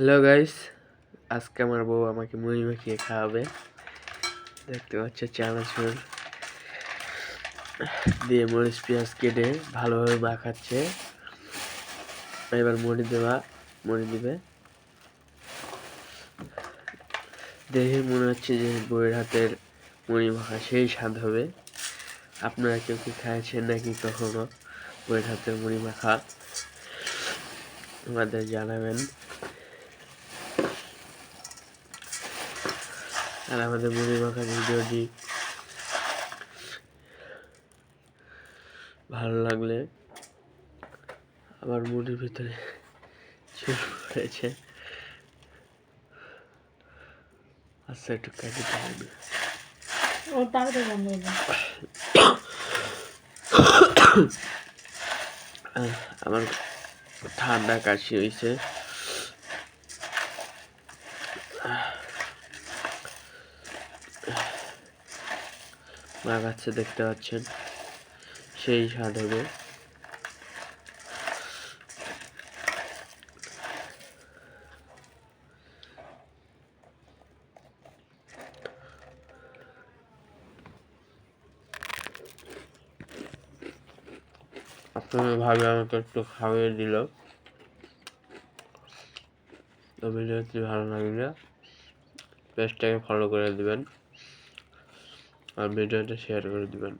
Hello guys আজকে আমার বউ আমাকে মুড়ি মাখিয়ে খাওয়াবে। দেখতে পাচ্ছ চানাচুর দিয়ে মরিচ, পেঁয়াজ কেটে ভালোভাবে মাখাচ্ছে। এবার মুড়ি দেওয়া, মুড়ি দিবে। দেখে মনে হচ্ছে যে বউয়ের হাতের মুড়ি মাখা সেই স্বাদ হবে। আপনারা কেউ কি খাইছেন নাকি কখনো বউয়ের হাতের মুড়ি মাখা? আমাদের জানাবেন। আর আমাদের মুড়ি মাখা ভিডিওটি ভালো লাগলে আমার মুড়ির ভিতরে চুল পড়েছে। আচ্ছা একটু কাটিতে হবে ও তাড়াতাড়ি বন্ধ যায় আহ, আমার ঠান্ডা কাশি হয়েছে। মাগাচ্ছে দেখতে পাচ্ছেন। সেই স্বাদ হবে। ভাবে আমাকে একটু খাইয়ে দিল। ভিডিওটি ভালো লাগলে পেজটাকে ফলো করে দিবেন। আর ভিডিওটা শেয়ার করে দিবেন।